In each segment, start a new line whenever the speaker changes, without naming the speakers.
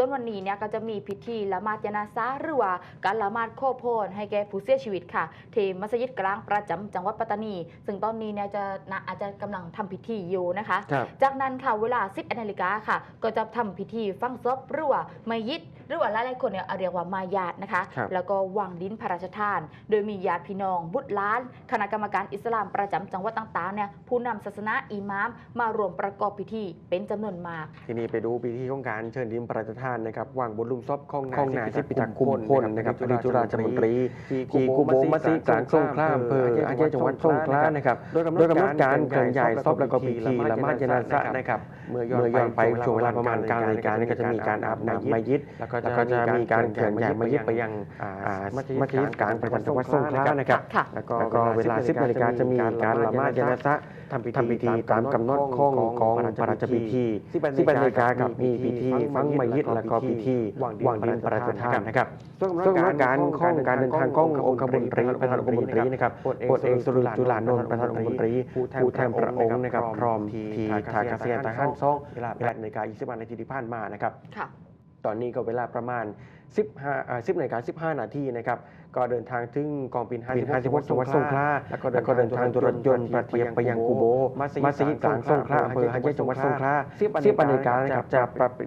ส่วนวันนี้เนี่ยก็จะมีพิธีละหมาดยานาซาหรือว่าการละหมาดโคโพนให้แก่ผู้เสียชีวิตค่ะที่มัสยิดกลางประจำจังหวัดปัตตานี ซึ่งตอนนี้เนี่ยจะนะอาจจะกำลังทำพิธีอยู่นะคะ
ครับ
จากนั้นค่ะเวลา 10นาฬิกาค่ะ ก็จะทำพิธีฟังศพหรือว่ามัยิดหรือว่าหลายๆคนเนี่ยเรียกว่ามายาดนะคะ
ครับ
แล้วก็วางดินพระราชทาน โดยมีญาติพี่น้องบุตรหล้าน คณะกรรมการอิสลามประจำจังหวัดต่างๆเนี่ยผู้นำศาสนาอิหมามมารวมประกอบพิธีเป็นจำนวนมาก
ทีนี้ไปดูพิธีของการเชิญดินพระราชทานนะครับวางบนหลุมศพของ
ของ
นานา
ยย
สิ
สิ
ท
ทธิ
ธิ
พิ
พิ
ทั
ทั
ก
ก
ษ์
ษ์
คุ
คุ
ม
ม
พ
พ
ล
ล
นะ
นะ
ค
ค
รั
รั
บบอดีตจุฬาจังหวัดตรี
ที่กูโบมัสยิดกลางสงขลาอำเภออาเจจังหวัดสงขลานะครับโดยกำหนดการเคลื่อนย้ายศพแล้วก็พิธีละหมาดยานาซะนะครับเมื่อย้อนไปช่วงเวลาประมาณ9นาฬิกานี่ก็จะมีการอาบน้ำมัสยิดแล้วก็จะมีการเคลื่อนย้ายมัสยิดไปยังอ่ามัสยิดกลางประจำจังหวัดสงขลานะครับ
ค่ะ
แล้วก็เวลา 10นาฬิกาจะมีการละหมาดยานาซะ ทำพิธีตามกำหนดของของพระราชพิธี10นาฬิกากับมีพิธีฟังมัสยิดแล้วก็พิธีวางดินพระราชทานนะครับส่วนกำหนดการของการเดินทางขององค์คมนตรีประธานองค์คมนตรีนะครับพลเอกสุริจุลานนท์ประธานองค์คมนตรีผู้แทนพระองค์นะครับพร้อมที่ท่าอากาศยานทหารซ่องเวลา8นาฬิกา20นาทีที่ผ่านมานะครับ
ค่ะ
ตอนนี้ก็เวลาประมาณ 15อ่า10นาฬิกา15 นาทีนะครับ ก็เดินทางถึงกองบิน56จังหวัดสงขลาแล้วก็เดินทางตัวรถยนต์ประเทียบไปยังกูโบมัสยิดกลางสงขลาอำเภอหัดใหญ่จังหวัดสงขลา10นาฬิกานะครับจะ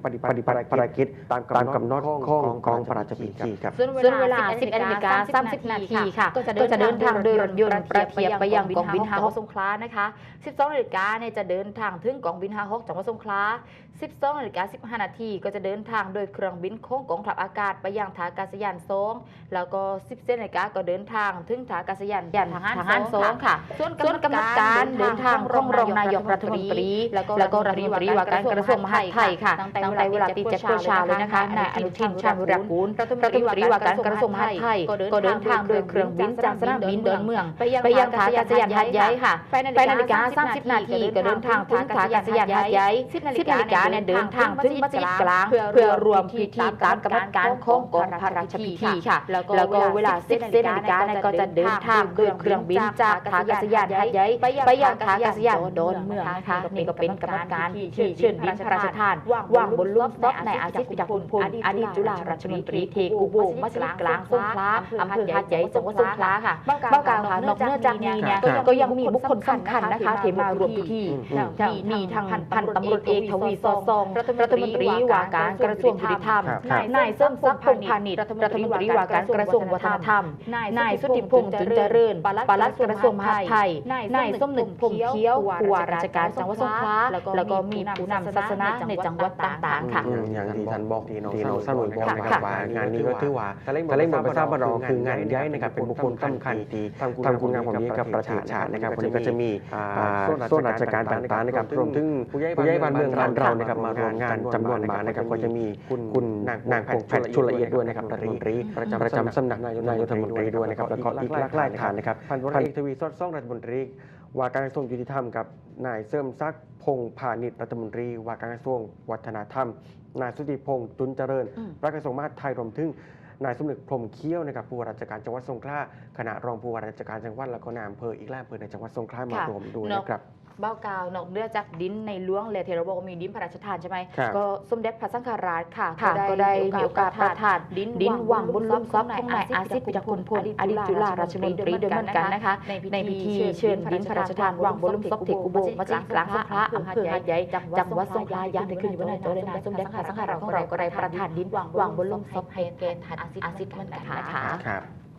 ปฏิปฏิบัติภารกิจตามกำหนดของกองพระราชพิธีครับ
ส่วนเวลา 10นาฬิกา30 นาทีค่ะ ก็จะเดินทางโดยรถยนต์ประเทียบไปยังกองบินฮาฮกสงขลานะคะ 12นาฬิกาเนี่ยจะเดินทางถึงกองบินฮาฮกจังหวัดสงขลา12นาฬิกา15 นาทีก็จะเดินทางโดยเครื่องบินโค้งกองทัพอากาศไปยังท่าอากาศยานโซงแล้วก็17นาฬิกาก็เดินทางถึงท่าอากาศยานยันทหารโซงค่ะ ส่วนกำหนดการเดินทางของรองนายกรัฐมนตรี แล้วก็รัฐมนตรีว่าการกระทรวงมหาดไทยค่ะตั้งแต่เวลาตีเจ็ดโมงเช้าเลยนะคะนายอนุทินชาญวิรากูลรัฐมนตรีว่าการกระทรวงมหาดไทยก็เดินทางโดยเครื่องบินจากสนามบินดอนเมือง ไปยังท่าอากาศยานหาดใหญ่ค่ะไปนาฬิกา30 นาทีก็เดินทางถึงท่าอากาศยานหาดใหญ่10นาฬิกาเนี่ยเดินทางถึงมัสยิดกลางเพื่อรวมพิธีตามกำหนดการของกองพระราชพิธีค่ะ แล้วก็เวลา10นาฬิกาเนี่ยก็จะเดินทางโดยเครื่องบินจากท่าอากาศยานหาดใหญ่ไปยังท่าอากาศยานดอนเมืองนะคะนี่ก็เป็นกำหนดการที่เชิญบินพระราชทานวางบนลุ่มซบในอาชีพจากคุณพลอดีตจุฬาราชมนตรีเทกูโบมัสยิดกลางสงขลาอำเภอหาดใหญ่จังหวัดสงขลาค่ะเบ้ากาวค่ะนอกเหนือจากนี้เนี่ย
ครับ
ก็ยังมีบุคคลสำคัญนะคะที่มารวมพิธี
อืม
มีทางพันตำรวจเอกทวีซอซองรัฐมนตรีว่าการกระทรวงยุติธรรม
ครับ
นายเสริมศักดิ์พงษ์พาณิชย์รัฐมนตรีว่าการกระทรวงวัฒนธรรม นายสุธิพงษ์จุนเจริญปลัดกระทรวงมหาดไทย นายส้มหนึ่งพรหมเคี้ยวผู้ว่าราชการจังหวัดสงขลาแล้วก็มีผู้นำศาสนาในจังหวัดต่างๆ ค่ะ
อืมอย่างที่ท่านบอกที่น้องสนุนบอกนะค
ค่ะ
รับว่างานนี้ก็ถือว่าทะเลงบนประชาบรองคืองานใหญ่นะครับเป็นบุคคลสำคัญที่ทำคุณงามความดีกับประเทศชาตินะครับวันนี้ก็จะมีอ่าส่วนราชการต่างๆนะครับรวมถึงผู้ใหญ่บ้านเมืองบ้านเรานะครับมารวมงานจำนวนมากนะครับก็จะมีคุณนางพงษ์แพทย์ชุลเอียดด้วยนะครับรัฐมนตรีประจำสำนักนายกนายกรัฐมนตรีด้วยนะครับแล้วก็อีกหลากหลายท่านนะครับพันตำรวจเอกทวีสอดซ่องรัฐมนตรีว่าการกระทรวงยุติธรรมกับนายเสริมศักดิ์พงษ์พาณิชย์รัฐมนตรี ว่าการกระทรวงวัฒนธรรม นายสุติพงษ์จุนเจริญ
อืม
รัฐกระทรวงมหาดไทยรวมถึงนายสมนึกพรหมเคี้ยวนะครับผู้ว่าราชการจังหวัดสงขลาคณะรองผู้ว่าราชการจังหวัดและก็นายอำเภออีกหลายอำเภอในจังหวัดสงขลามารวมด้วยนะครับ
เบ้ากาว นอกเหนือจากดินในหลวงเลยที่เราบอกว่ามีดินพระราชทานใช่ไหม
ครับ
ก็สมเด็จพระสังฆราชค่ะ
ค่ะ
ก็ได้มีโอกาสประทานดินดินวางบนลุ่มซบของนายอาซิปิจคุณพลอดีตจุฬาราชมนตรีด้วยเหมือนกันนะคะในพิธีเชิญดินพระราชทานวางบนลุ่มซบเทกุโบมัสยิดกลางสงขลาอำเภอหาดใหญ่จังหวัดสงขลาอย่างที่ขึ้นอยู่บนหน้าจอเลยนะสมเด็จพระสังฆราชของเราก็ได้ประทานดินวางบนลุ่มซบให้แก่ท่านอาซิดเหมือนกันนะคะ
ครับ